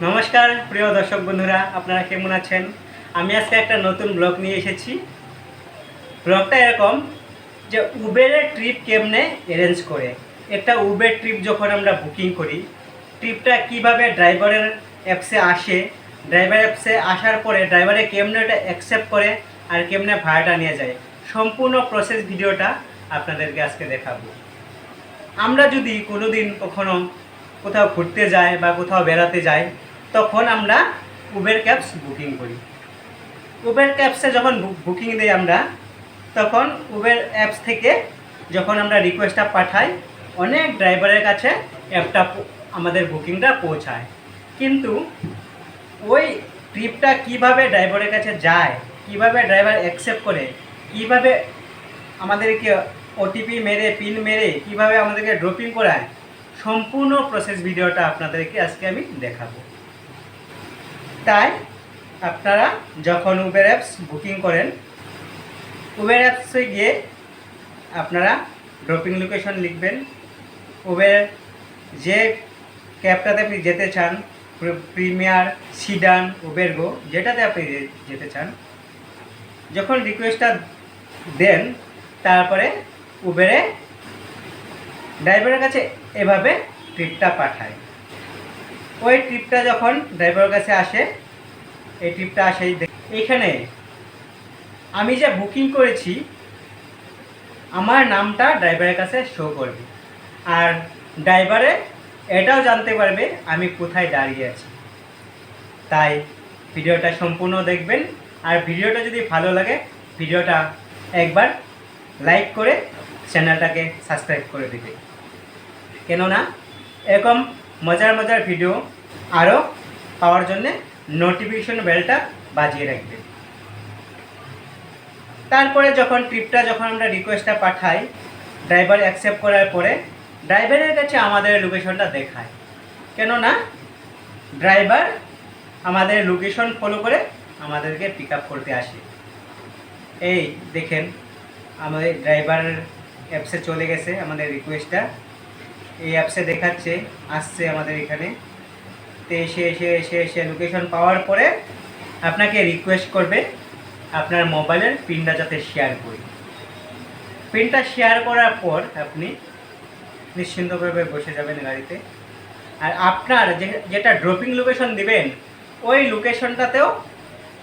নমস্কার, প্রিয় দর্শক বন্ধুরা, আপনারা কেমন আছেন? আমি আজকে একটা নতুন ব্লগ নিয়ে এসেছি। ব্লগটা এরকম যে উবেরের ট্রিপ কেমনে অ্যারেঞ্জ করে। একটা উবের ট্রিপ যখন আমরা বুকিং করি ট্রিপটা কীভাবে ড্রাইভারের অ্যাপসে আসে ড্রাইভার অ্যাপসে আসার পরে ড্রাইভারে কেমনে এটা অ্যাকসেপ্ট করে আর কেমনে ভাড়াটা নিয়ে যায়, সম্পূর্ণ প্রসেস ভিডিওটা আপনাদেরকে আজকে দেখাবো। আমরা যদি কোনোদিন কখনো কোথাও ঘুরতে যায় বা কোথাও বেড়াতে যায়, তখন আমরা উবের ক্যাবস বুকিং করি। উবের ক্যাবসে যখন বুকিং দিই আমরা, তখন উবের অ্যাপস থেকে যখন আমরা রিকোয়েস্টটা পাঠাই, অনেক ড্রাইভারের কাছে অ্যাপটা আমাদের বুকিংটা পৌঁছায়। কিন্তু ওই ট্রিপটা কীভাবে ড্রাইভারের কাছে যায়, কীভাবে ড্রাইভার অ্যাকসেপ্ট করে, কীভাবে আমাদেরকে ওটিপি মেরে পিন মেরে, কীভাবে আমাদেরকে ড্রপিং করায় সম্পূর্ণ প্রসেস ভিডিওটা আপনাদেরকে আজকে আমি দেখাবো। তাই আপনারা যখন উবের অ্যাপস বুকিং করেন উবের অ্যাপসে গিয়ে আপনারা ড্রপিং লোকেশন লিখবেন। উবের যে ক্যাবটাতে আপনি যেতে চান প্রিমিয়ার সিডান উবের গো যেটাতে আপনি যেতে চান, যখন রিকোয়েস্টটা দেন, তারপরে উবেরে ড্রাইভারের কাছে এভাবে ট্রিপটা পাঠায়। ওই ট্রিপটা যখন ড্রাইভারের কাছে আসে, এই ট্রিপটা আসে এইখানে আমি যে বুকিং করেছি, আমার নামটা ড্রাইভারের কাছে শো করবে। আর ড্রাইভারে এটাও জানতে পারবে আমি কোথায় দাঁড়িয়ে আছি। তাই ভিডিওটা সম্পূর্ণ দেখবেন। আর ভিডিওটা যদি ভালো লাগে, ভিডিওটা একবার লাইক করে চ্যানেলটাকে সাবস্ক্রাইব করে দেবে কেননা এরকম মজার মজার ভিডিও আরও পাওয়ার জন্যে নোটিফিকেশন বেলটা বাজিয়ে রাখবে। তারপরে যখন ট্রিপটা যখন আমরা রিকোয়েস্টটা পাঠাই ড্রাইভার অ্যাকসেপ্ট করার পরে ড্রাইভারের কাছে আমাদের লোকেশনটা দেখায়। কেননা ড্রাইভার আমাদের লোকেশন ফলো করে আমাদেরকে পিক আপ করতে আসে। এই দেখেন, আমাদের ড্রাইভার অ্যাপসে চলে গেছে আমাদের রিকোয়েস্টটা এই অ্যাপসে দেখাচ্ছে, আসছে আমাদের এখানে। তো এসে এসে এসে এসে লোকেশন পাওয়ার পরে আপনাকে রিকোয়েস্ট করবে আপনার মোবাইলের পিনটা যাতে শেয়ার করি। পিনটা শেয়ার করার পর আপনি নিশ্চিন্তভাবে বসে যাবেন গাড়িতে। আর আপনার যে, যেটা ড্রপিং লোকেশন দিবেন, ওই লোকেশনটাতেও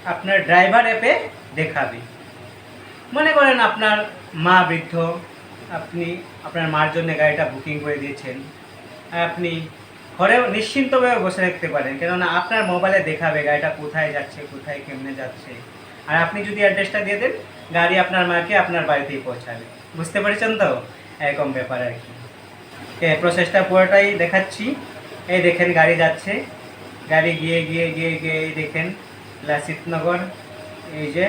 আপনার ড্রাইভার অ্যাপে দেখাবে। মনে করেন আপনার মা বৃদ্ধ আপনি আপনার মার জন্য গাড়িটা বুকিং করে দিয়েছেন। আপনি ঘরেও নিশ্চিন্তভাবে বসে রাখতে পারেন, কেননা আপনার মোবাইলে দেখাবে গাড়িটা কোথায় যাচ্ছে, কোথায় কেমনে যাচ্ছে। আর আপনি যদি অ্যাড্রেসটা দিয়ে দেন, গাড়ি আপনার মাকে আপনার বাড়িতেই পৌঁছাবে। বুঝতে পেরেছেন তো? এরকম ব্যাপার আর কি। প্রসেসটা পুরোটাই দেখাচ্ছি। এই দেখেন গাড়ি যাচ্ছে। গাড়ি গিয়ে গিয়ে গিয়ে গিয়ে এই দেখেন লাসিতনগর। এই যে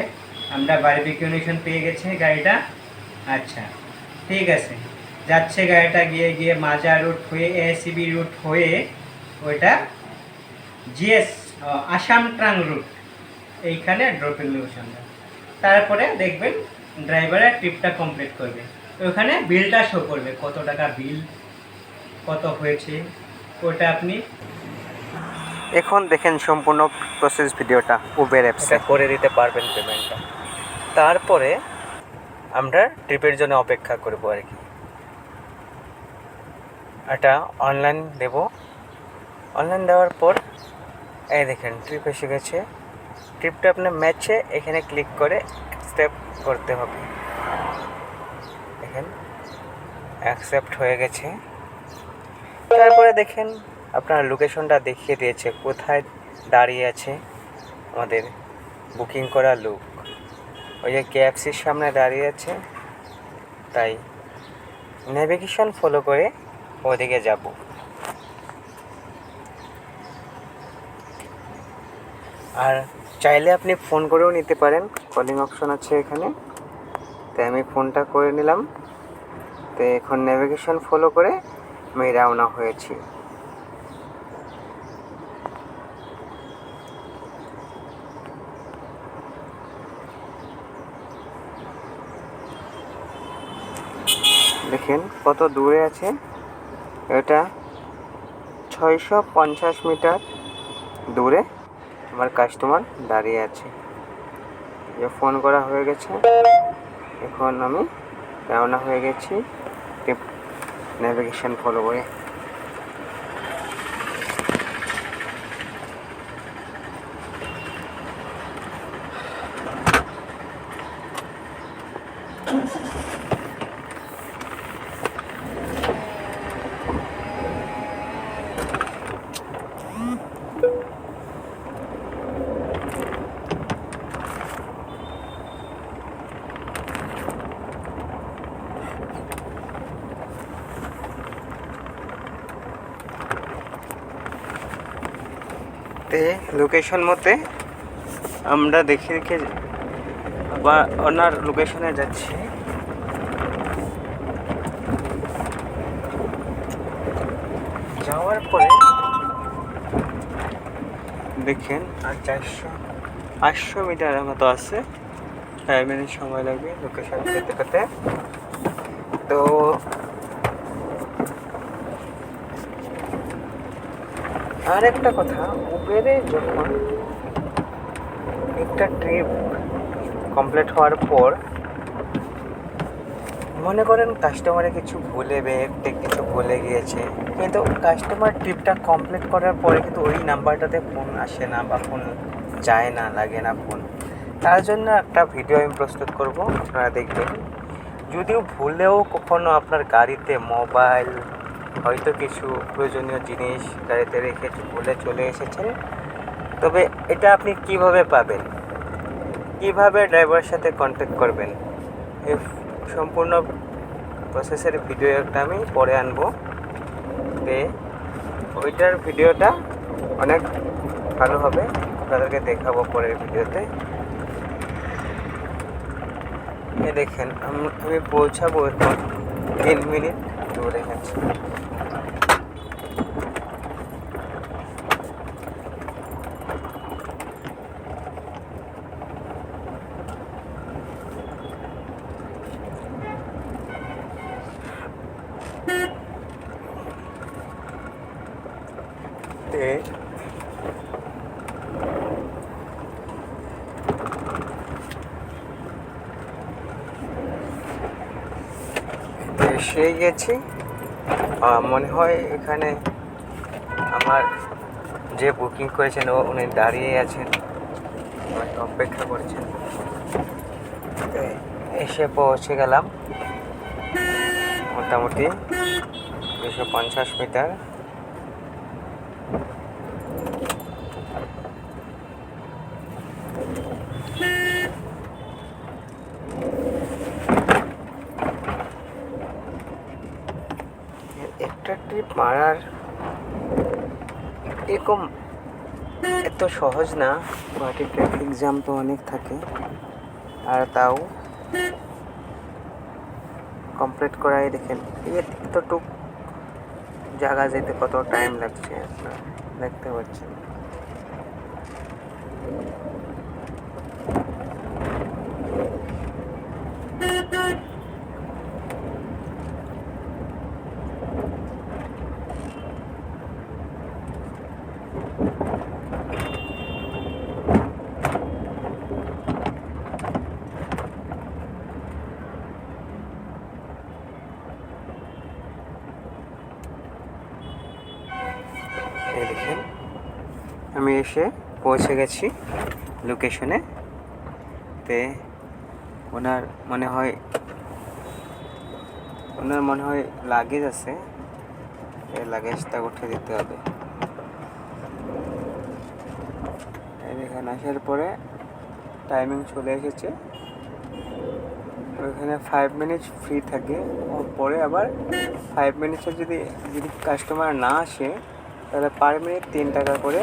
আমরা বারবিকিউ নেশন পেয়ে গেছে গাড়িটা। আচ্ছা। ঠিক আছে। যাচ্ছে গাড়িটা গিয়ে গিয়ে মাজা রুট হয়ে এসিবি রুট হয়ে ওইটা জিএস আসাম ট্রাং রুট এইখানে ড্রপিং লোকেশনটা তারপরে দেখবেন ড্রাইভারের ট্রিপটা কমপ্লিট করবে। ওখানে বিলটা শো করবে কত টাকা বিল কত হয়েছে ওটা আপনি এখন দেখেন সম্পূর্ণ প্রসেস ভিডিওটা উবের অ্যাপসে করে দিতে পারবেন পেমেন্টটা তারপরে আমরা ট্রিপের জন্য অপেক্ষা করব আর কি। এটা অনলাইন দেব। অনলাইন দেওয়ার পর, এই দেখেন ট্রিপ এসে গেছে। ট্রিপটা আপনার ম্যাচে এখানে ক্লিক করে অ্যাকসেপ্ট করতে হবে। দেখেন অ্যাকসেপ্ট হয়ে গেছে। তারপরে দেখেন, আপনার লোকেশনটা দেখিয়ে দিয়েছে, কোথায় দাঁড়িয়ে আছে আমাদের বুকিং করা লোক। ওই যে কেএফসির সামনে দাঁড়িয়ে আছে। তাই নেভিগেশন ফলো করে ওদিকে যাব। আর চাইলে আপনি ফোন করেও নিতে পারেন। কলিং অপশন আছে এখানে। তাই আমি ফোনটা করে নিলাম। তো এখন নেভিগেশন ফলো করে আমি রওনা হয়েছি। দেখেন কত দূরে আছে। এটা ছয়শো পঞ্চাশ মিটার দূরে আমার কাস্টমার দাঁড়িয়ে আছে। যে ফোন করা হয়ে গেছে। এখন আমি রওনা হয়ে গেছি ন্যাভিগেশন ফলো করে। তে লোকেশন মতে, আমরা দেখে দেখে বা ওনার লোকেশনে যাচ্ছি। যাওয়ার পরে দেখেন, আর চারশো আটশো মিটারের মতো আছে। মিনিট সময় লাগবে লোকেশন পেতে পেতে তো আর একটা কথা উবেরে যখন একটা ট্রিপ কমপ্লিট হওয়ার পর, মনে করেন কাস্টমারে কিছু ভুলে ব্যাগতে কিছু ভুলে গিয়েছে, কিন্তু কাস্টমার ট্রিপটা কমপ্লিট করার পরে কিন্তু ওই নাম্বারটাতে ফোন আসে না বা ফোন যায় না, লাগে না ফোন তার জন্য একটা ভিডিও আমি প্রস্তুত করব, আপনারা দেখবেন। যদিও ভুলেও কখনো আপনার গাড়িতে মোবাইল হয়তো কিছু প্রয়োজনীয় জিনিস গাড়িতে রেখে বলে চলে এসেছেন। তবে এটা আপনি কীভাবে পাবেন? কীভাবে ড্রাইভারের সাথে কন্ট্যাক্ট করবেন? এই সম্পূর্ণ প্রসেসের ভিডিও একটা আমি পরে আনব। তে ওইটার ভিডিওটা অনেক ভালো হবে। আপনাদেরকে দেখাবো পরের ভিডিওতে। দেখেন, আমি পৌঁছাবো এখন। তিন মিনিট দূরে গেছে তে এসে গেছি। মনে হয় এখানে আমার যে বুকিং করেছেন, ও উনি দাঁড়িয়ে আছেন অপেক্ষা করছেন। এসে পৌঁছে গেলাম। মোটামুটি দুশো পঞ্চাশ মিটার। একটা ট্রিপ মারার এরকম এত সহজ না গুয়াহাটি ট্রাফিক জ্যাম তো অনেক থাকে। আর তাও কমপ্লিট করাই দেখেন, এতটুক জায়গা যেতে কত টাইম লাগছে, আপনারা দেখতে পাচ্ছেন এই দেখেন আমি এসে পৌঁছে গেছি লোকেশনে তে ওনার মনে হয়, ওনার মনে হয় লাগেজ আছে। লাগেজটা উঠে দিতে হবে। এখানে আসার পরে টাইমিং চলে এসেছে। ওইখানে ফাইভ মিনিটস ফ্রি থাকে। ওর পরে আবার ফাইভ মিনিটসে যদি যদি কাস্টমার না আসে, তাহলে পার মিনিট তিন টাকা করে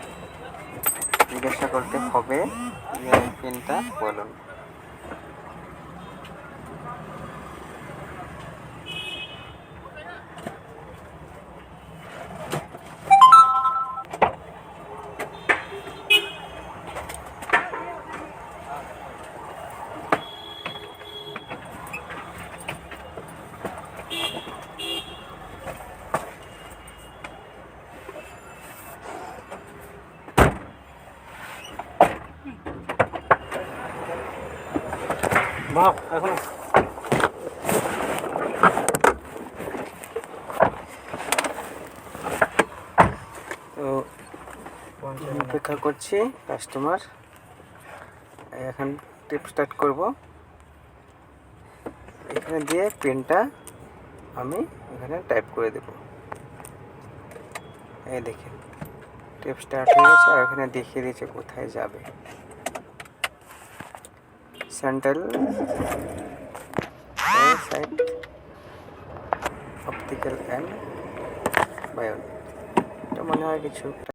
জিজ্ঞাসা করতে হবে যে পিনটা বলুন। এখন অপেক্ষা করছি কাস্টমার এখন টিপ স্টার্ট করব। এখানে দিয়ে পেনটা আমি এখানে টাইপ করে দেব। এই দেখেন টিপ স্টার্ট হয়ে গেছে আর এখানে দেখিয়ে দিয়েছে কোথায় যাবে। সেন্ট্রাল সাইড অপটিক্যাল অ্যান্ড বায়োন এটা মনে হয় কিছু একটা